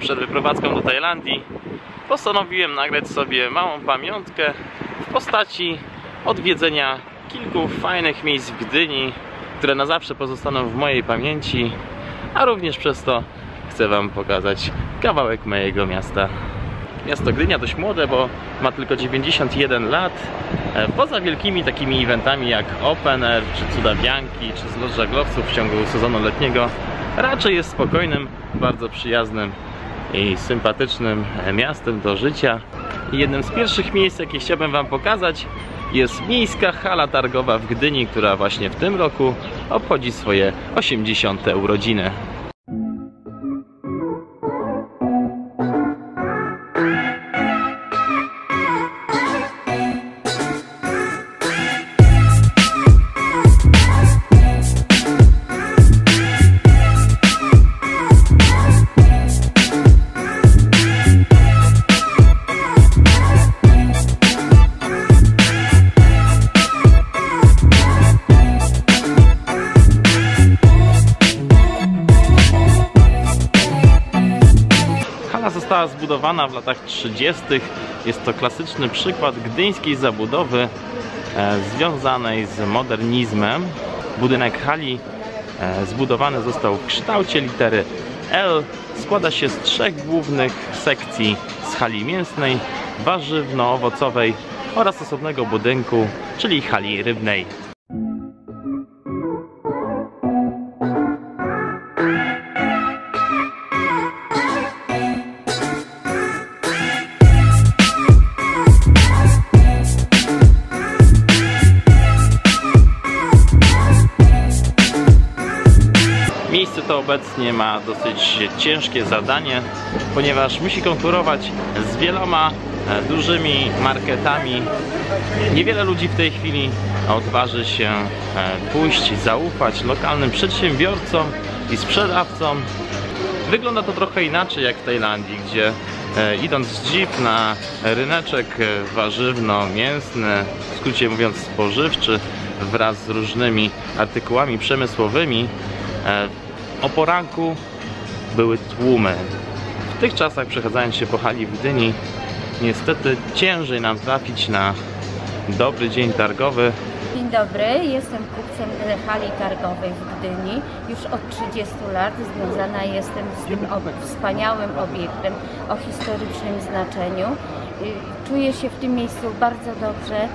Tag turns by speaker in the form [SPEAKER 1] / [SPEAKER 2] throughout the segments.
[SPEAKER 1] Przed wyprowadzką do Tajlandii postanowiłem nagrać sobie małą pamiątkę w postaci odwiedzenia kilku fajnych miejsc w Gdyni, które na zawsze pozostaną w mojej pamięci, a również przez to chcę Wam pokazać kawałek mojego miasta. Miasto Gdynia dość młode, bo ma tylko 91 lat. E, Poza wielkimi takimi eventami jak Open Air, czy Cuda Bianki, czy zlot żaglowców w ciągu sezonu letniego, raczej jest spokojnym, bardzo przyjaznym i sympatycznym e, miastem do życia. Jednym z pierwszych miejsc, jakie chciałbym Wam pokazać, jest miejska hala targowa w Gdyni, która właśnie w tym roku obchodzi swoje 80. urodziny. Została zbudowana w latach 30. Jest to klasyczny przykład gdyńskiej zabudowy e, związanej z modernizmem. Budynek hali e, zbudowany został w kształcie litery L. Składa się z trzech głównych sekcji z hali mięsnej, warzywno-owocowej oraz osobnego budynku, czyli hali rybnej. Obecnie ma dosyć ciężkie zadanie, ponieważ musi konkurować z wieloma e, dużymi marketami. Niewiele ludzi w tej chwili odważy się e, pójść, zaufać lokalnym przedsiębiorcom i sprzedawcom. Wygląda to trochę inaczej jak w Tajlandii, gdzie e, idąc z jeep na ryneczek warzywno-mięsny, w skrócie mówiąc spożywczy, wraz z różnymi artykułami przemysłowymi, o poranku były tłumy. W tych czasach przechadzając się po hali w Gdyni, niestety ciężej nam trafić na dobry dzień targowy,
[SPEAKER 2] Dzień dobry, jestem kupcem hali targowej w Gdyni. Już od 30 lat związana jestem z tym wspaniałym obiektem o historycznym znaczeniu. Y, Czuję się w tym miejscu bardzo dobrze.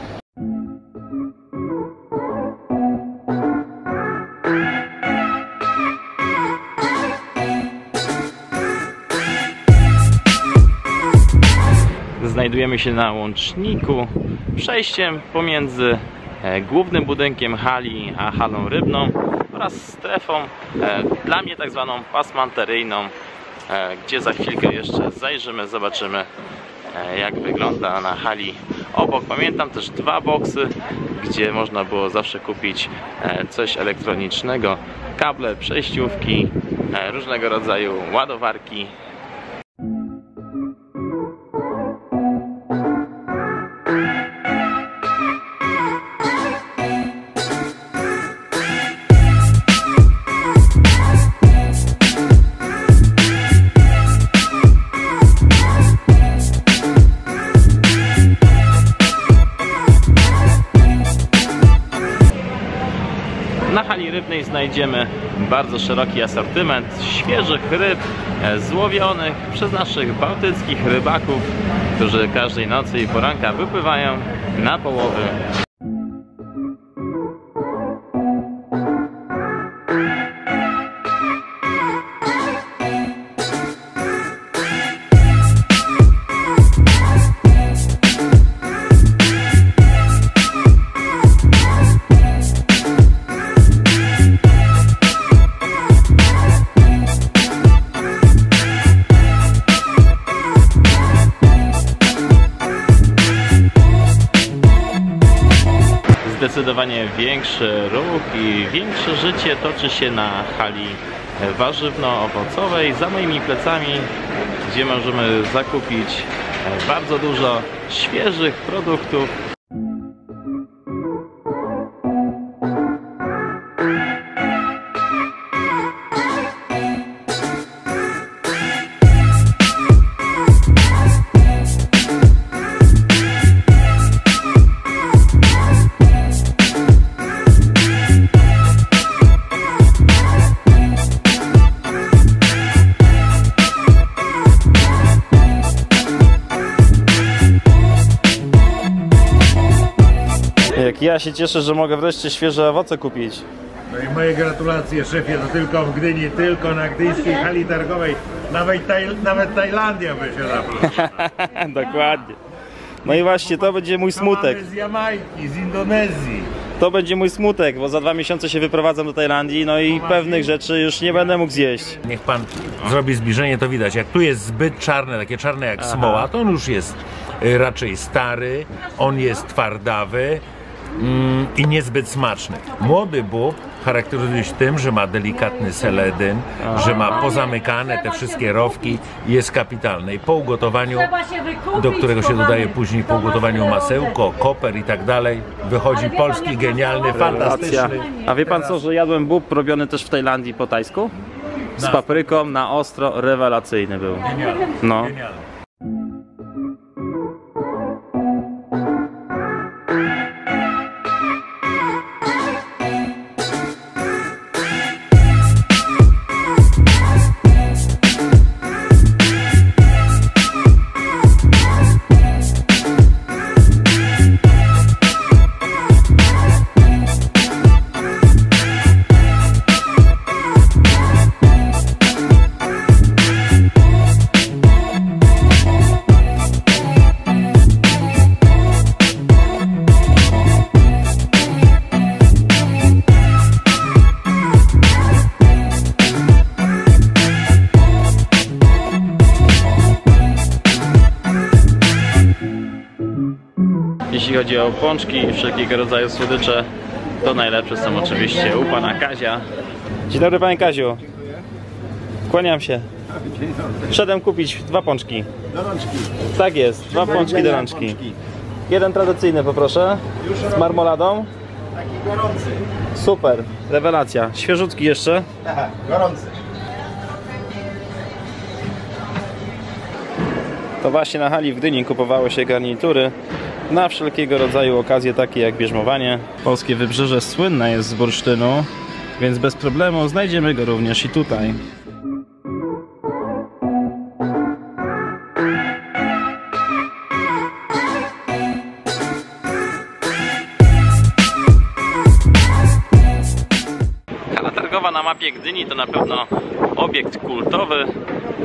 [SPEAKER 1] Znajdujemy się na łączniku, przejściem pomiędzy e, głównym budynkiem hali a halą rybną oraz strefą e, dla mnie tak zwaną pasmanteryjną, e, gdzie za chwilkę jeszcze zajrzymy, zobaczymy jak wygląda na hali obok. Pamiętam też dwa boksy, gdzie można było zawsze kupić coś elektronicznego, kable, przejściówki, różnego rodzaju ładowarki Na hali rybnej znajdziemy bardzo szeroki asortyment świeżych ryb e, złowionych przez naszych bałtyckich rybaków, którzy każdej nocy i poranka wypływają na połowy. Zdecydowanie większy ruch i większe życie toczy się na hali warzywno-owocowej. Za moimi plecami, gdzie możemy zakupić bardzo dużo świeżych produktów ja się cieszę, że mogę wreszcie świeże owoce kupić.
[SPEAKER 3] No i moje gratulacje szefie, to tylko w Gdyni, tylko na gdyńskiej hali targowej. Nawet, taj, nawet Tajlandia by się zaprosiła.
[SPEAKER 1] Dokładnie. No i właśnie to będzie mój
[SPEAKER 3] To
[SPEAKER 1] smutek.
[SPEAKER 3] z Jamajki, z Indonezji.
[SPEAKER 1] To będzie mój smutek, bo za dwa miesiące się wyprowadzam do Tajlandii, no i pewnych rzeczy już nie będę mógł zjeść.
[SPEAKER 3] Niech pan zrobi zbliżenie, to widać. Jak tu jest zbyt czarne, takie czarne jak smoła, to on już jest y, raczej stary, on jest twardawy mm, i niezbyt smaczny. Młody bób charakteryzuje się tym, że ma delikatny seledyn, że ma pozamykane te wszystkie rowki i jest kapitalny. I po ugotowaniu, do którego się dodaje później po ugotowaniu masełko, koper i tak dalej, wychodzi polski, genialny, fantastyczny.
[SPEAKER 1] A wie pan co, że jadłem bób robiony też w Tajlandii po tajsku? Z papryką na ostro, rewelacyjny był. No.
[SPEAKER 3] Genialny.
[SPEAKER 1] Jeśli chodzi o pączki i wszelkiego rodzaju słodycze, to najlepsze są oczywiście u pana Kazia. Dzień dobry panie Kaziu. Kłaniam się. Szedłem kupić dwa pączki.
[SPEAKER 4] Do rączki.
[SPEAKER 1] Tak jest, dwa pączki do rączki. Jeden tradycyjny poproszę, z marmoladą.
[SPEAKER 4] Taki gorący.
[SPEAKER 1] Super, rewelacja. Świeżutki jeszcze.
[SPEAKER 4] Aha, gorący.
[SPEAKER 1] To właśnie na hali w Gdyni kupowało się garnitury na wszelkiego rodzaju okazje takie jak bierzmowanie. Polskie wybrzeże słynne jest z bursztynu, więc bez problemu znajdziemy go również i tutaj. Na mapie Gdyni to na pewno obiekt kultowy,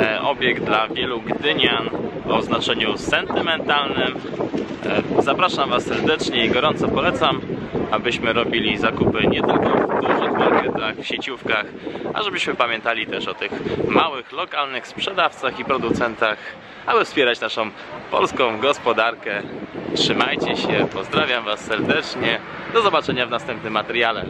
[SPEAKER 1] e, obiekt dla wielu Gdynian o znaczeniu sentymentalnym. E, Zapraszam Was serdecznie i gorąco polecam, abyśmy robili zakupy nie tylko w dużych marketach, w sieciówkach, a żebyśmy pamiętali też o tych małych, lokalnych sprzedawcach i producentach, aby wspierać naszą polską gospodarkę. Trzymajcie się, pozdrawiam Was serdecznie, do zobaczenia w następnym materiale.